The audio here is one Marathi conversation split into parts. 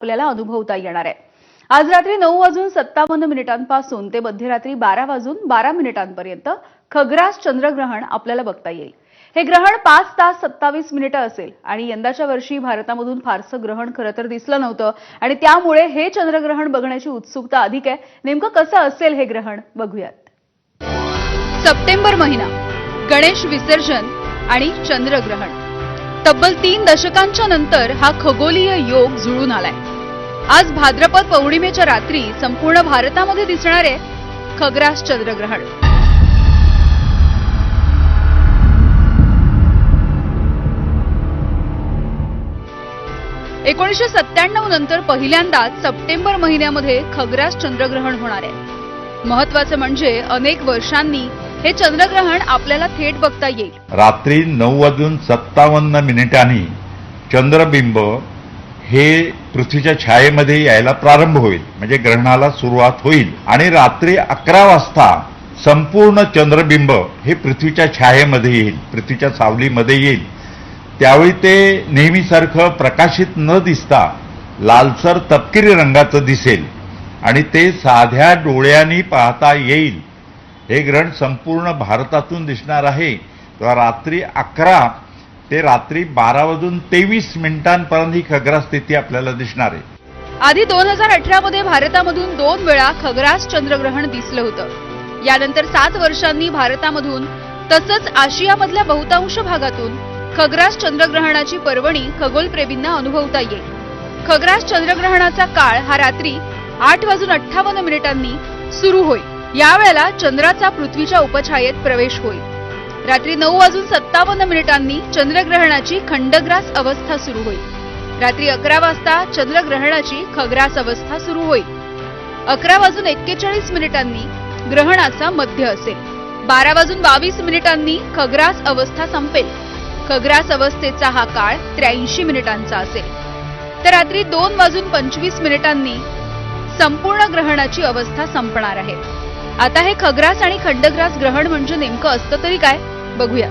आपल्याला अनुभवता येणार आहे. आज रात्री नऊ वाजून सत्तावन्न मिनिटांपासून ते मध्यरात्री बारा वाजून बारा मिनिटांपर्यंत खग्रास चंद्रग्रहण आपल्याला बघता येईल. हे ग्रहण पाच तास सत्तावीस मिनिटं असेल आणि यंदाच्या वर्षी भारतामधून फारसं ग्रहण खरं तर दिसलं नव्हतं आणि त्यामुळे हे चंद्रग्रहण बघण्याची उत्सुकता अधिक आहे. नेमकं कसं असेल हे ग्रहण? बघूयात. सप्टेंबर महिना गणेश विसर्जन आणि चंद्रग्रहण. तब्बल तीन दशकांच्या नंतर हा खगोलीय योग जुळून आलाय. आज भाद्रपद पौर्णिमेच्या रात्री संपूर्ण भारतामध्ये दिसणारे खग्रास चंद्रग्रहण. एकोणीसशे सत्त्याण्णव नंतर पहिल्यांदाच सप्टेंबर महिन्यामध्ये खग्रास चंद्रग्रहण होणार आहे. महत्वाचं म्हणजे अनेक वर्षांनी हे चंद्रग्रहण आपल्याला थेट बघता येईल. रात्री नऊ वाजून सत्तावन्न मिनिटांनी चंद्रबिंब हे पृथ्वीच्या छायेमध्ये यायला प्रारंभ होईल. म्हणजे ग्रहणाला सुरुवात होईल. आणि रात्री अकरा वाजता संपूर्ण चंद्रबिंब हे पृथ्वीच्या छायेमध्ये येईल. पृथ्वीच्या सावलीमध्ये येईल. त्यावेळी ते नेहमीसारखं प्रकाशित न दिसता लालसर तपकिरी रंगाचं दिसेल. आणि ते साध्या डोळ्यांनी पाहता येईल. हे ग्रहण संपूर्ण भारतातून दिसणार आहे. तेव्हा रात्री अकरा ते रात्री बारा वाजून तेवीस मिनिटांपर्यंत ही खग्रास स्थिती आपल्याला दिसणार आहे. आधी दोन हजार अठरा मध्ये भारतामधून दोन वेळा खग्रास चंद्रग्रहण दिसलं होतं. यानंतर सात वर्षांनी भारतामधून तसंच आशियामधल्या बहुतांश भागातून खग्रास चंद्रग्रहणाची पर्वणी खगोलप्रेमींना अनुभवता येईल. खग्रास चंद्रग्रहणाचा काळ हा रात्री आठ वाजून अठ्ठावन्न मिनिटांनी सुरू होईल. यावेळेला चंद्राचा पृथ्वीच्या उपछायेत प्रवेश होईल. रात्री नऊ वाजून सत्तावन्न मिनिटांनी चंद्रग्रहणाची खंडग्रास अवस्था सुरू होईल. रात्री अकरा वाजता चंद्रग्रहणाची खग्रास अवस्था सुरू होईल. अकरा वाजून एक्केचाळीस मिनिटांनी ग्रहणाचा मध्य असेल. बारा वाजून बावीस मिनिटांनी खग्रास अवस्था संपेल. खग्रास अवस्थेचा हा काळ त्र्याऐंशी मिनिटांचा असेल. तर रात्री दोन वाजून पंचवीस मिनिटांनी संपूर्ण ग्रहणाची अवस्था संपणार आहे. आता हे खग्रास आणि खंडग्रास ग्रहण म्हणजे नेमकं असतं तरी काय? बघूया.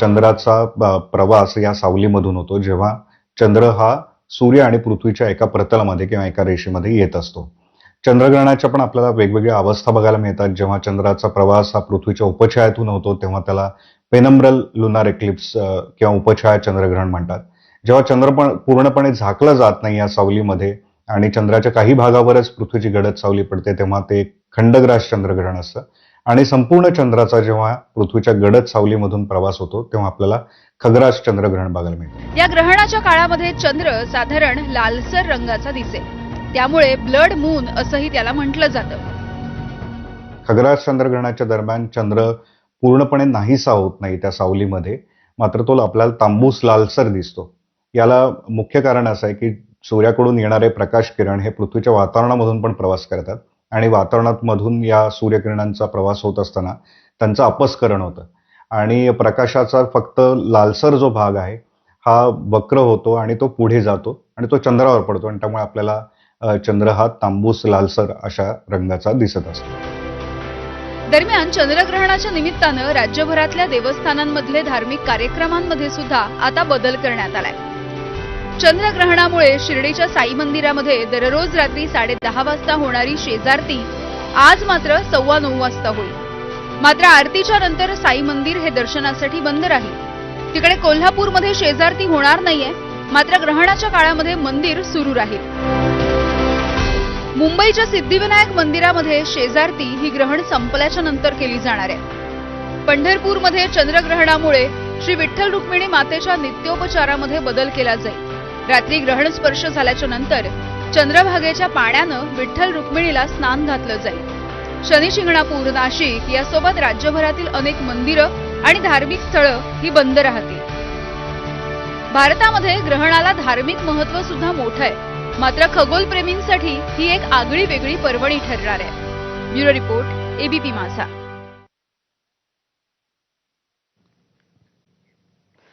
चंद्राचा प्रवास या सावलीमधून होतो जेव्हा चंद्र हा सूर्य आणि पृथ्वीच्या एका प्रतलामध्ये किंवा एका रेषेमध्ये येत असतो. चंद्रग्रहणाच्या पण आपल्याला वेगवेगळ्या अवस्था बघायला मिळतात. जेव्हा चंद्राचा प्रवास हा पृथ्वीच्या उपछायातून होतो तेव्हा त्याला पेनम्ब्रल लुनार एक्लिप्स किंवा उपछाया चंद्रग्रहण म्हणतात. जेव्हा चंद्र पण पूर्णपणे झाकलं जात नाही या सावलीमध्ये आणि चंद्राच्या काही भागावरच पृथ्वीची गडद सावली पडते तेव्हा ते खंडग्रास चंद्रग्रहण असतं. आणि संपूर्ण चंद्राचा जेव्हा पृथ्वीच्या गडद सावलीमधून प्रवास होतो तेव्हा आपल्याला खग्रास चंद्रग्रहण बघायला मिळते. या ग्रहणाच्या काळामध्ये चंद्र साधारण लालसर रंगाचा दिसेल. त्यामुळे ब्लड मून असंही त्याला म्हटलं जातं. खग्रास चंद्रग्रहणाच्या दरम्यान चंद्र पूर्णपणे नाहीसा होत नाही त्या सावलीमध्ये मात्र तो आपल्याला तांबूस लालसर दिसतो. याला मुख्य कारण असं आहे की सूर्याकडून येणारे प्रकाश किरण हे पृथ्वीच्या वातावरणामधून पण प्रवास करतात. आणि वातावरणात मधून या सूर्यकिरणांचा प्रवास होत असताना त्यांचं अपस्करण होतं. आणि प्रकाशाचा फक्त लालसर जो भाग आहे हा वक्र होतो आणि तो पुढे जातो आणि तो चंद्रावर पडतो आणि त्यामुळे आपल्याला चंद्र हा तांबूस लालसर अशा रंगाचा दिसत असतो. दरम्यान चंद्रग्रहणाच्या निमित्तानं राज्यभरातल्या देवस्थानांमधले धार्मिक कार्यक्रमांमध्ये सुद्धा आता बदल करण्यात आलाय. चंद्रग्रहणामुळे शिर्डीच्या साई मंदिरामध्ये दररोज रात्री साडेदहा वाजता होणारी शेजारती आज मात्र सव्वा नऊ वाजता होईल. मात्र आरतीच्या नंतर साई मंदिर हे दर्शनासाठी बंद राहील. तिकडे कोल्हापूरमध्ये शेजारती होणार नाहीये मात्र ग्रहणाच्या काळामध्ये मंदिर सुरू राहील. मुंबईच्या सिद्धिविनायक मंदिरामध्ये शेजारती ही ग्रहण संपल्याच्या नंतर केली जाणार आहे. पंढरपूरमध्ये चंद्रग्रहणामुळे श्री विठ्ठल रुक्मिणी मातेच्या नित्योपचारामध्ये बदल केला जाईल. रात्री ग्रहण स्पर्श झाल्याच्यानंतर चंद्रभागेच्या पाण्यानं विठ्ठल रुक्मिणीला स्नान घातलं जाईल. शनी शिंगणापूर नाशिक यासोबत राज्यभरातील अनेक मंदिरं आणि धार्मिक स्थळं ही बंद राहतील. भारतामध्ये ग्रहणाला धार्मिक महत्त्व सुद्धा मोठं आहे. मात्र खगोलप्रेमींसाठी ही एक आगळी वेगळी पर्वणी ठरणार आहे. ब्युरो रिपोर्ट एबीपी माझा.